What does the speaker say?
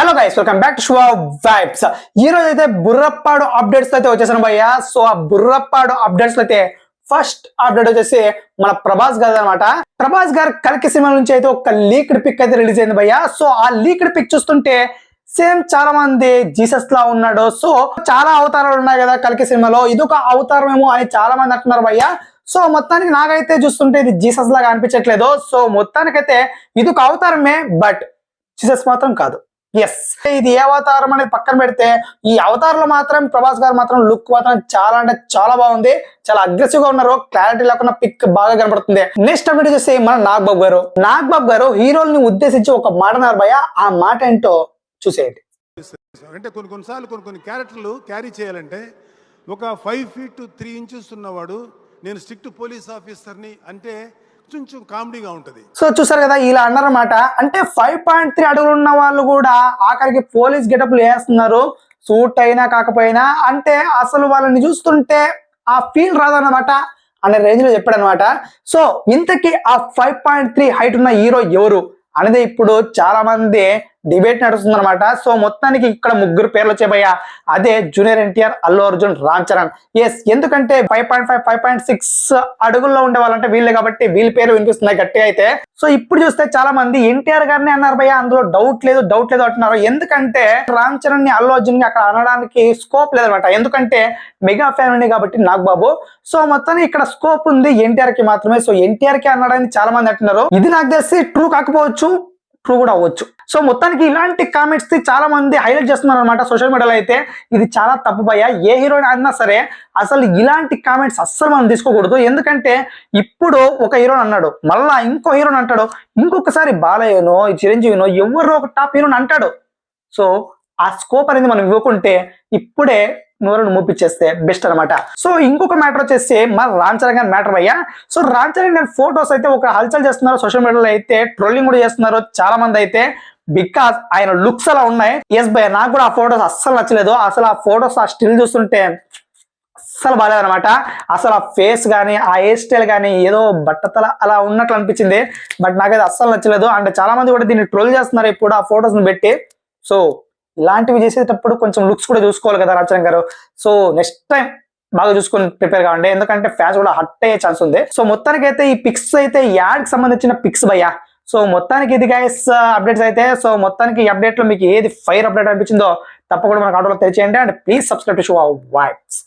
Hello guys welcome back to Shuva vibes ఈ రోజు అయితే బుర్రప్పాడు అప్డేట్స్ అయితే వచ్చేసాను భయ్య సో ఆ బుర్రప్పాడు అప్డేట్స్ అయితే ఫస్ట్ అప్డేట్ వచ్చేసి మన ప్రభాస్ గారు అనమాట ప్రభాస్ గారు కల్కి సినిమా నుంచి అయితే ఒక లీక్డ్ పిక్ అయితే రిలీజ్ అయింది భయ్య. సో ఆ లీక్డ్ పిక్ చూస్తుంటే సేమ్ చాలా మంది జీసస్ లా ఉన్నాడు. సో చాలా అవతారాలు ఉన్నాయి కదా కల్కి సినిమాలో. ఇది ఒక అవతారం ఏమో అని చాలా మంది అంటున్నారు భయ్య. సో మొత్తానికి నాకైతే చూస్తుంటే ఇది జీసస్ లాగా అనిపించట్లేదు. సో మొత్తానికైతే ఇది ఒక అవతారమే బట్ జీసస్ మాత్రం కాదు. ఎస్ ఇది ఏ అవతారం అనేది పక్కన పెడితే ఈ అవతారంలో మాత్రం ప్రభాస్ గారు మాత్రం లుక్ మాత్రం చాలా అంటే చాలా బాగుంది. చాలా అగ్రెసివ్గా ఉన్నారు. క్లారిటీ లేకుండా పిక్ బాగా కనబడుతుంది నెక్స్ట్ అప్డేట్ వచ్చేసి మన నాగబాబు గారు. నాగబాబు గారు హీరోల్ని ఉద్దేశించి ఒక మాట అన్నారు ఆ మాట ఏంటో చూసేయండి. అంటే కొన్ని కొన్నిసార్లు కొన్ని కొన్ని క్యారెక్టర్లు క్యారీ చేయాలంటే ఒక ఫైవ్ ఫీట్ త్రీ ఇంచెస్ ఉన్నవాడు నేను స్ట్రిక్ట్ పోలీస్ ఆఫీసర్ని అంటే కొంచెం కామెడీగా ఉంటుంది. సో చూసారు కదా ఇలా అన్నారన్నమాట. అంటే ఫైవ్ పాయింట్ త్రీ అడుగులు ఉన్న వాళ్ళు కూడా ఆఖరికి పోలీస్ గెటప్లు వేస్తున్నారు. సూట్ అయినా కాకపోయినా అంటే అసలు వాళ్ళని చూస్తుంటే ఆ ఫీల్ రాదన్నమాట అనే రేంజ్లో చెప్పాడు అనమాట సో ఇంతకీ ఆ ఫైవ్ పాయింట్ త్రీ హైట్ ఉన్న హీరో ఎవరు? అనేది ఇప్పుడు చాలా మంది డిబేట్ నడుస్తుంది అనమాట సో మొత్తానికి ఇక్కడ ముగ్గురు పేర్లు వచ్చాయి అదే junior NTR Allu Arjun Ram Charan. Yes ఎందుకంటే five point five five point six అడుగుల్లో ఉండే వాళ్ళంటే వీళ్ళే కాబట్టి వీళ్ళ పేరు వినిపిస్తున్నాయి గట్టిగా అయితే. సో ఇప్పుడు చూస్తే చాలా మంది ఎన్టీఆర్ గారిని అన్నారు భయ్య. అందులో డౌట్ లేదు డౌట్ లేదు అంటున్నారు. ఎందుకంటే రామ్ చరణ్ని అల్లు అర్జున్ని అక్కడ అనడానికి స్కోప్ లేదనమాట ఎందుకంటే మెగా ఫ్యామిలీ కాబట్టి నాగబాబు. సో మొత్తానికి ఇక్కడ స్కోప్ ఉంది ఎన్టీఆర్కి మాత్రమే. సో ఎన్టీఆర్కి అనడానికి చాలా మంది అంటున్నారు. ఇది నాకు తెలిసి ట్రూ కాకపోవచ్చు. ట్రూ కూడా అవ్వచ్చు. సో మొత్తానికి ఇలాంటి కామెంట్స్ని చాలా మంది హైలైట్ చేస్తున్నారు అనమాట సోషల్ మీడియాలో అయితే. ఇది చాలా తప్పు భయ ఏ హీరోయిన్ అన్నా సరే అసలు ఇలాంటి కామెంట్స్ అస్సలు మనం తీసుకోకూడదు. ఎందుకంటే ఇప్పుడు ఒక హీరోని అన్నాడు మళ్ళా ఇంకో హీరోని అంటాడు ఇంకొకసారి బాలయ్యనో చిరంజీవినో ఎవరో ఒక టాప్ హీరోని అంటాడు. సో ఆ స్కోప్ అనేది మనం ఇవ్వకుంటే ఇప్పుడే నోరును మూపించేస్తే బెస్ట్ అన్నమాట. సో ఇంకొక మ్యాటర్ వచ్చేసి మన రామ్ చరణ్ గారి మ్యాటర్ అయ్యా సో రామ్ చరణ్ గారి ఫొటోస్ అయితే ఒక హల్చల్ చేస్తున్నారు. సోషల్ మీడియాలో అయితే ట్రోలింగ్ కూడా చేస్తున్నారు చాలా మంది అయితే. బికాస్ ఆయన లుక్స్ అలా ఉన్నాయి. ఎస్ భయ నాకు కూడా ఆ ఫొటోస్ అస్సలు నచ్చలేదు. అసలు ఆ ఫొటోస్ ఆ స్టిల్ చూస్తుంటే అస్సలు బాగాలేదనమాట అసలు ఆ ఫేస్ కానీ ఆ హెయిర్ స్టైల్ కానీ ఏదో బట్టతల అలా ఉన్నట్లు అనిపించింది. బట్ నాకైతే అస్సలు నచ్చలేదు. అంటే చాలా మంది కూడా దీన్ని ట్రోల్ చేస్తున్నారు ఇప్పుడు ఆ ఫొటోస్ని పెట్టి. సో ఇలాంటివి చేసేటప్పుడు కొంచెం లుక్స్ కూడా చూసుకోవాలి కదా రాచరణ్ గారు. సో నెక్స్ట్ టైం బాగా చూసుకొని ప్రిపేర్ కావండి. ఎందుకంటే ఫ్యాన్స్ కూడా హట్ అయ్యే ఛాన్స్ ఉంది. సో మొత్తానికి అయితే ఈ పిక్స్ అయితే యాడ్కి సంబంధించిన పిక్స్ భయ్యా. సో మొత్తానికి ఇది గైస్ అప్డేట్స్ uh, అయితే సో మొత్తానికి ఈ అప్డేట్లో మీకు ఏది ఫైర్ అప్డేట్ అనిపించిందో తప్పకుండా మనకు ఆటోలో తెలియచేయండి. And please subscribe to show vibes